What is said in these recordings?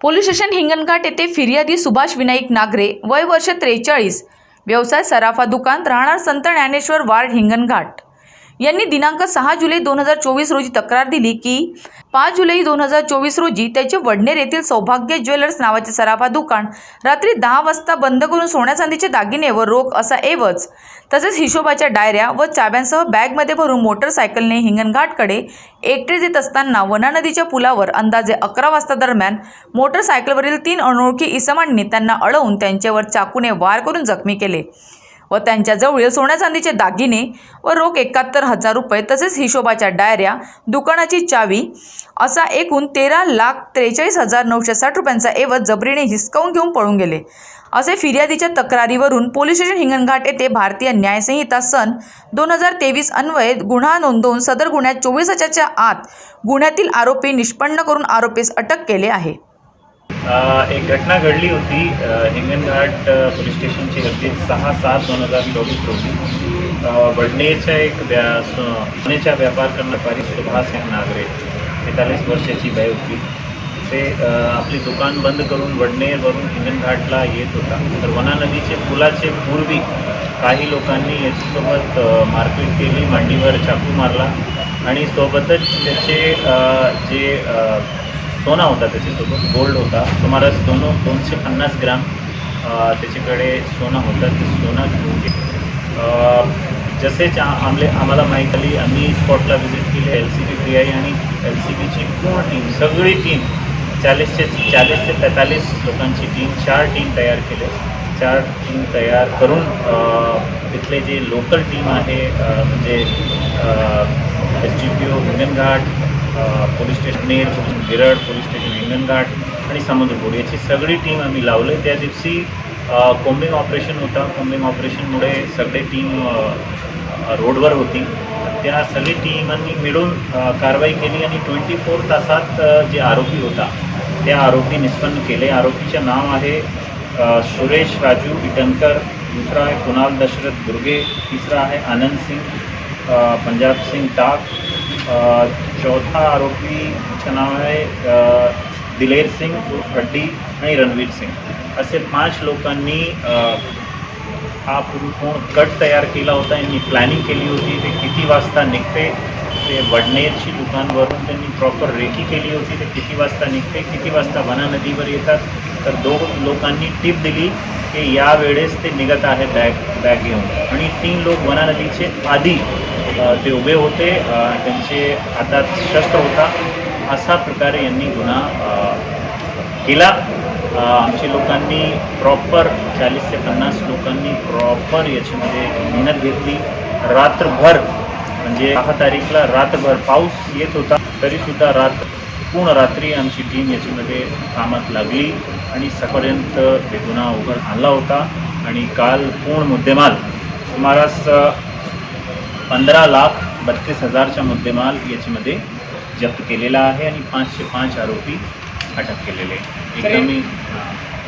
Police station Hinganghat येथे फिर्यादी सुभाष विनायक नागरे वय वर्ष त्रेचाळीस. व्यवसाय सराफा दुकान राहणार संत ज्ञानेश्वर वार्ड हिंगणघाट. यांनी दिनांक सहा जुलै दोन हजार चोवीस रोजी तक्रार दिली की पाच जुलै दोन हजार चोवीस रोजी त्याचे वडनेर येथील सौभाग्य ज्वेलर्स नावाचे सराफा दुकान रात्री दहा वाजता बंद करून सोन्या चांदीचे दागिने व रोख असा एवज तसेच हिशोबाच्या डायऱ्या व चाब्यांसह बॅगमध्ये भरून मोटरसायकलने हिंगणघाटकडे एकटे येत असताना वना नदीच्या पुलावर अंदाजे अकरा वाजता दरम्यान मोटरसायकलवरील तीन अनोळखी इसमांनी त्यांना अडवून त्यांच्यावर चाकूने वार करून जखमी केले. व त्यांच्याजवळील सोन्या चांदीचे दागिने व रोख एकाहत्तर हजार रुपये तसेच हिशोबाच्या डायऱ्या दुकानाची चावी असा एकूण तेरा लाख त्रेचाळीस हजार नऊशे साठ रुपयांचा एवज जबरीने हिसकावून घेऊन पळून गेले. असे फिर्यादीच्या तक्रारीवरून पोलीस स्टेशन हिंगणघाट येथे भारतीय न्यायसंहिता सन दोन हजार तेवीस अन्वये गुन्हा नोंदवून सदर गुन्ह्यात चोवीस हजारच्या आत गुन्ह्यातील आरोपी निष्पन्न करून आरोपीस अटक केले आहे. एक घटना घडली होती हिंगणघाट पोलीस स्टेशनची हद्दीत सहा सात दोन हजार चोवीस रोजी. अ, वडनेरच्या एक व्या सोन्याचा व्यापार करणारी सुभाष सिंग नागरे बेतालीस वर्षाची बाई होती. ते आपली दुकान बंद करून वडनेरवरून हिंगणघाटला येत होता. तर वना नदीचे पुलाचे पूर्वी काही लोकांनी याच्यासोबत मारपीट केली मांडीवर चाकू मारला आणि सोबतच त्याचे जे सोना होता त्याच्यासोबत गोल्ड होता. सुमारास दोन दोनशे पन्नास ग्राम त्याच्याकडे सोनं होतं. ते सोनं घेऊन गेले. जसेच आमले आम्हाला माहीत आली आम्ही स्पॉटला व्हिजिट केली L C B P I आणि एल सी बीची पूर्ण टीम सगळी टीम चाळीसचे चाळीस ते पैंतालीस लोकांची टीम चार टीम तयार केले. चार टीम तयार करून तिथले जे लोकल टीम आहे म्हणजे S D P O Hinganghat police station Ner police police station Hinganghat आणि समुद्रपूर याची सगळी टीम आम्ही लावले त्या दिवशी अ, कोम्बिंग ऑपरेशन होता. कोम्बिंग ऑपरेशनमुळे सगळे टीम रोडवर होती. त्या सगळी टीमांनी मिळून कारवाई केली आणि ट्वेंटी फोर तासात जे आरोपी होता त्या आरोपी निष्पन्न केले. आरोपीचं नाव आहे सुरेश राजू इटनकर. दुसरा आहे कुणाल दशरथ दुर्गे. तिसरा आहे आनंद सिंग पंजाब सिंग टाक. चौथा आरोपीचं नाव आहे दिलेर सिंग हड्डी आणि रणवीर सिंग असे पाच लोकांनी हा पूर्ण कट तयार केला होता यांनी प्लॅनिंग केली होती ते किती वाजता निघते ते वडनेरची दुकानवरून त्यांनी प्रॉपर रेकी केली होती ते किती वाजता निघते किती वाजता वना नदीवर येतात तर दोन लोकांनी टिप दिली की या वेळेस ते निघत आहे बॅग बॅग घेऊन. आणि तीन लोक वना नदीचे आधी ते उभे होते त्यांचे हातात शस्त्र होता. असा प्रकारे यांनी गुन्हा केला. आमची लोकांनी प्रॉपर चाळीस ते पन्नास लोकांनी प्रॉपर याच्यामध्ये मेहनत घेतली. रात्रभर म्हणजे दहा तारीखला रात्रभर पाऊस येत होता तरीसुद्धा रात्र पूर्ण रात्री आमची टीम याच्यामध्ये कामात लागली आणि सकाळपर्यंत ते गुन्हा उघड आणला होता. आणि काल पूर्ण मुद्देमाल सुमारास पंधरा लाख बत्तीस हजारचा मुद्देमाल याच्यामध्ये जप्त केलेला आहे आणि पाचशे पाच आरोपी अटक केलेले एकदम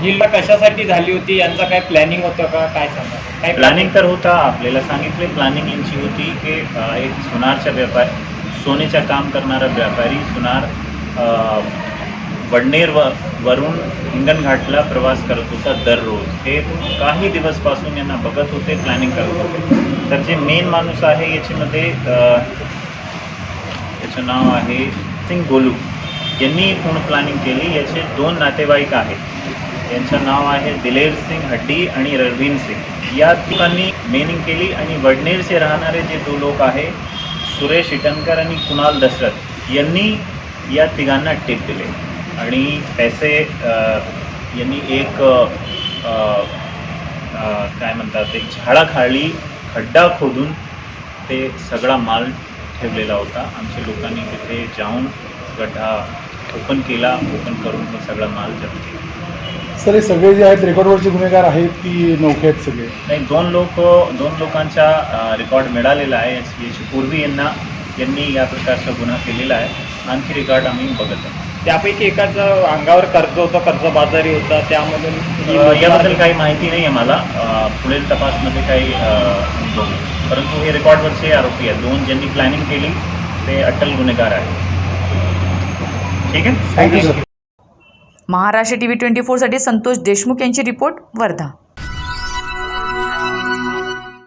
ही कशासाठी झाली होती? यांचा काय प्लॅनिंग होतं का? काय सांगा? काय प्लॅनिंग तर होता आपल्याला सांगितले. प्लॅनिंग यांची होती की एक सोनारचा व्यापार सोनेचं काम करणारा व्यापारी सोनार वडनेर व वरून हिंगणघाटला प्रवास करत होता दररोज. हे काही दिवसपासून यांना बघत होते प्लॅनिंग करत होते. तर जे मेन माणूस आहे याच्यामध्ये याचं नाव आहे सिंग गोलू. यांनी पूर्ण प्लॅनिंग केली. याचे दोन नातेवाईक आहेत. यांचं नाव आहे दिलेर सिंग हड्डी आणि रणवीर सिंग. या तिघांनी मेनिंग केली आणि वडनेरचे राहणारे जे दो लोक आहे सुरेश इटनकर आणि कुणाल दशरथ यांनी या तिघांना टिप दिले. आणि पैसे यांनी एक काय म्हणतात एक झाडाखाली खड्डा खोदून ते सगळा माल ठेवलेला होता. आमच्या लोकांनी तिथे जाऊन गड्डा ओपन केला. ओपन करून हे सगळा माल जप्त केला. सर हे सगळे जे आहेत रेकॉर्डवरचे गुन्हेगार आहेत की नौके आहेत सगळे? नाही दोन लोक दोन लोकांचा रेकॉर्ड मिळालेला आहे. याची पूर्वी यांना यांनी या प्रकारचा गुन्हा केलेला आहे. आणखी रेकॉर्ड आम्ही बघत आहे त्यापैकी एकाचं अंगावर कर्ज होतं कर्जबाजारी होता त्यामधून ही याबद्दल काही माहिती नाही आहे मला. पुढील तपासमध्ये काही बघू. परंतु हे रेकॉर्डवरचे आरोपी आहेत. दोन ज्यांनी प्लॅनिंग केली ते अट्टल गुन्हेगार आहेत. ठीक आहे? महाराष्ट्र टी व्ही ट्वेंटी फोरसाठी संतोष देशमुख यांची रिपोर्ट वर्धा.